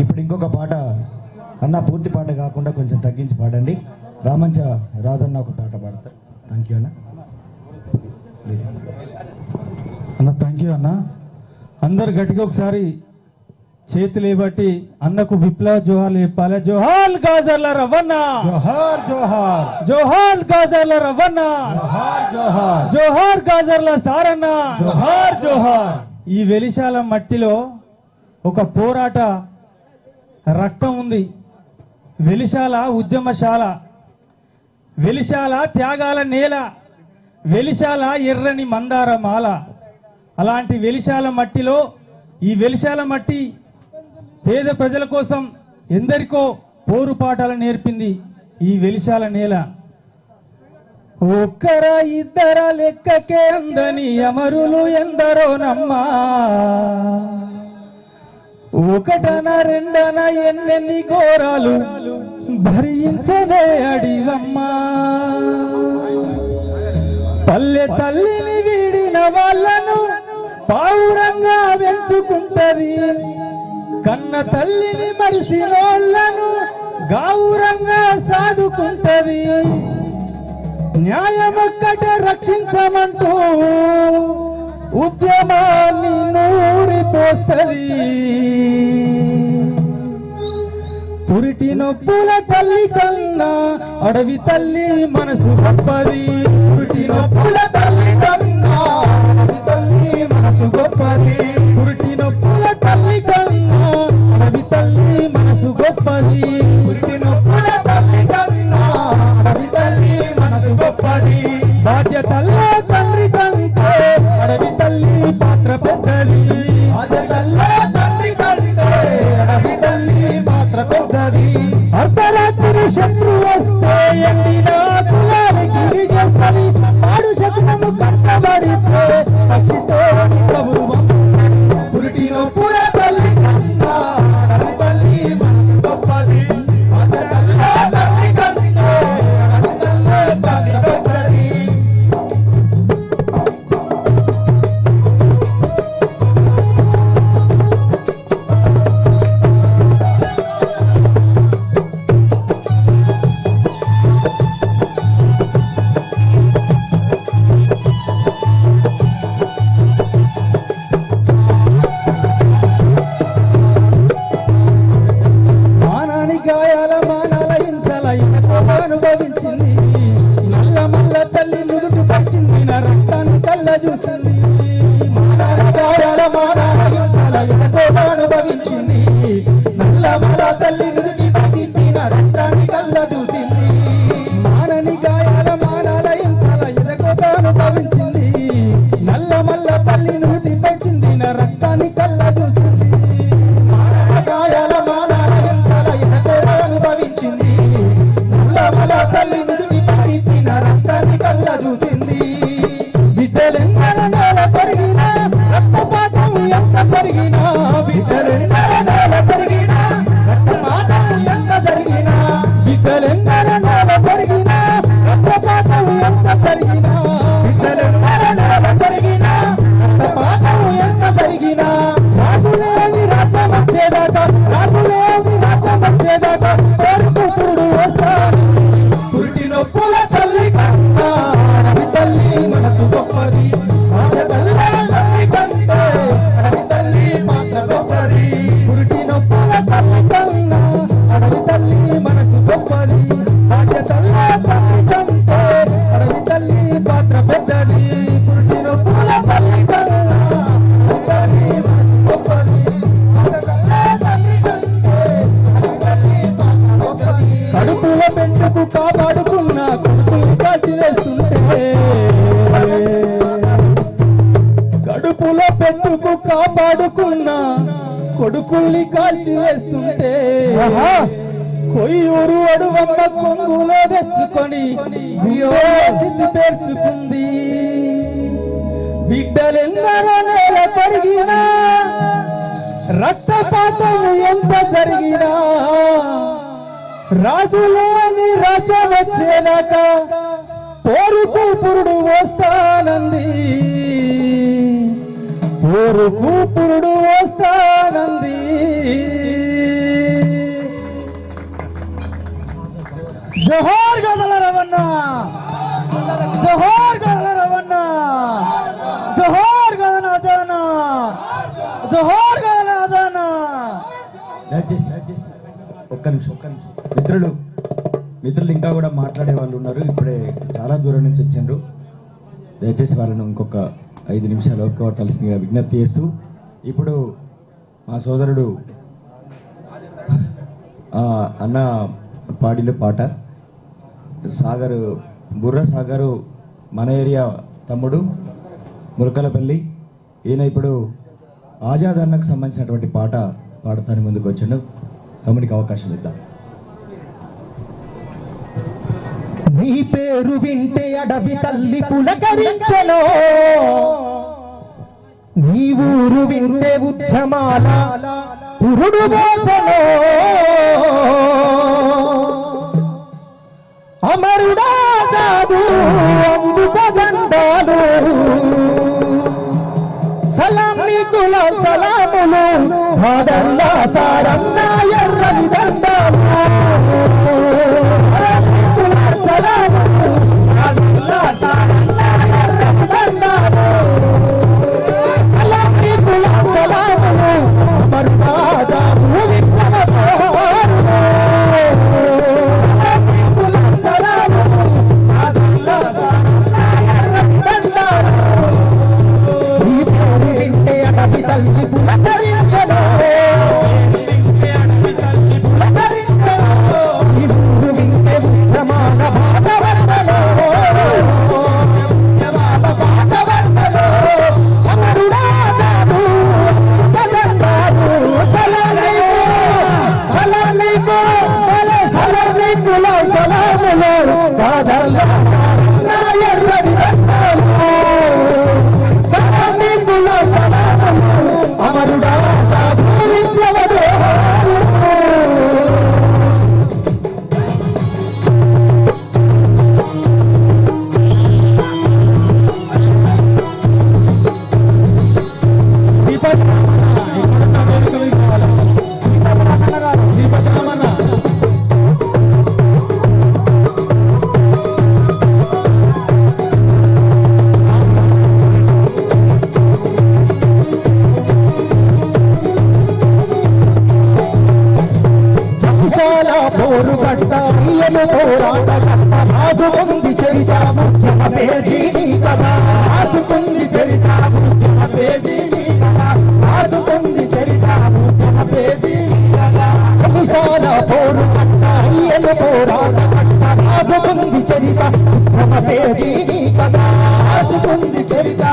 ఇప్పుడు ఇంకొక పాట అన్న పూర్తి పాట కాకుండా కొంచెం తగ్గించి పాడండి. రామంచ రాజన్న ఒక పాట పాడతారు. థ్యాంక్ యూ అన్న. ప్లీజ్ అన్న థ్యాంక్ యూ అన్న. అందరు గట్టిగా ఒకసారి చేతులు ఏబట్టి అన్నకు విప్లవ జోహార్లు చెప్పాలి? జోహార్ గాజర్ల రవన్న జోహార్ జోహార్. జోహార్ గాజర్ల రవన్న జోహార్ జోహార్. జోహార్ గాజర్ల సారన్న! జోహార్ జోహార్. ఈ వెలిశాల మట్టిలో ఒక పోరాట రక్తం ఉంది. వెలిశాల ఉద్యమశాల వెలిశాల త్యాగాల నేల వెలిశాల ఎర్రని మందార మాల అలాంటి వెలిశాల మట్టిలో ఈ వెలిశాల మట్టి పేద ప్రజల కోసం ఎందరికో పోరు పాఠాలు నేర్పింది ఈ వెలిశాల నేల. ఒక్కర ఇద్దర లెక్కకే అందని అమరులు ఎందరో నమ్మా ఒకటన రెండన ఎన్నెన్ని ఘోరాలు భరించదే అడివమ్మా. పల్లె తల్లిని వీడిన వాళ్ళను పావురంగా వెంచుకుంటది. కన్న తల్లిని మరిసినోళ్ళను గావురంగా సాదుకుంటది. న్యాయమొక్కటే రక్షించమంటూ ఉద్యమాన్ని నూరి పోస్తది పురిటి నొప్పుల తల్లి కన్నా అడవి తల్లి మనసు గొప్పది. పురిటి నొప్పుల తల్లి కన్నా అడవి తల్లి మనసు వచ్చేదాకా పేరుకు చూడు నొప్పుల తల్లి కన్నా తల్లి మనసు గొప్పది. తల్లి కంటే అడవి తల్లి మాత్ర గొప్పది. నొప్పుల తల్లి కన్నా అడవి తల్లి మనసు గొప్పది. పెంచుకు కాపాడుకున్న కొడుకుల్ని కాల్చి వేస్తుంటే కడుపుల పెట్టుకు కాపాడుకున్న కొడుకుల్ని కాల్చి వేస్తుంటే కొయ్యూరు అడువమ్మ కొంగులో తెచ్చుకొని చిత్తి పేర్చుకుంది. బిడ్డలెందరో నేల కరిగినా రక్తపాతం ఎంత జరిగినా రాజులోని రాజ వచ్చేదాకా పోరుకు పురుడు వస్తానంది. పోరుకు పురుడు వస్తానంది. జోహార్ గదల రవణ. జోహార్ గదల రవణ. జోహార్ గదన అదన జోహార్ గదన అదన ఒక్క నిమిషం ఒక్క నిమిషం. మిత్రులు మిత్రులు ఇంకా కూడా మాట్లాడే వాళ్ళు ఉన్నారు. ఇప్పుడే చాలా దూరం నుంచి వచ్చిండ్రు. దయచేసి వాళ్ళను ఇంకొక ఐదు నిమిషాలు ఒప్పుకోవటాల్సిందిగా విజ్ఞప్తి చేస్తూ ఇప్పుడు మా సోదరుడు అన్న పాడిలో పాట సాగరు బుర్ర సాగరు మన ఏరియా తమ్ముడు ములకలపల్లి ఈయన ఇప్పుడు ఆజాద్ అన్నకు సంబంధించినటువంటి పాట పాడతాను ముందుకు వచ్చిండు. తమ్ముడికి అవకాశం ఇద్దాం. నీ పేరు వింటే అడవి తల్లి పులకరించెను నీ ఊరు వింటే ఉద్యమాల పురుడు మోసను అమరుడా కాదు అందుకదండాలు సలాం నీకుల సలాములు భాదల్లా సారన్నా ఎర్రని దండాలు. అడవి తల్లి పోరు కట్ట ఈయను పోరాట కట్ట రాజుకుంది చరిత ముఖ్యమ పేజీని కదా రాజుకుంది చరిత ముఖ్యమ పేజీని కదా రాజుకుంది చరిత ముఖ్యమ పేజీని కదా విశాల పోరు గట్ట ఈయను పోరాట కట్ట రాజుకుంది చరిత ముఖ్యమ పేజీని కదా రాజుకుంది చరిత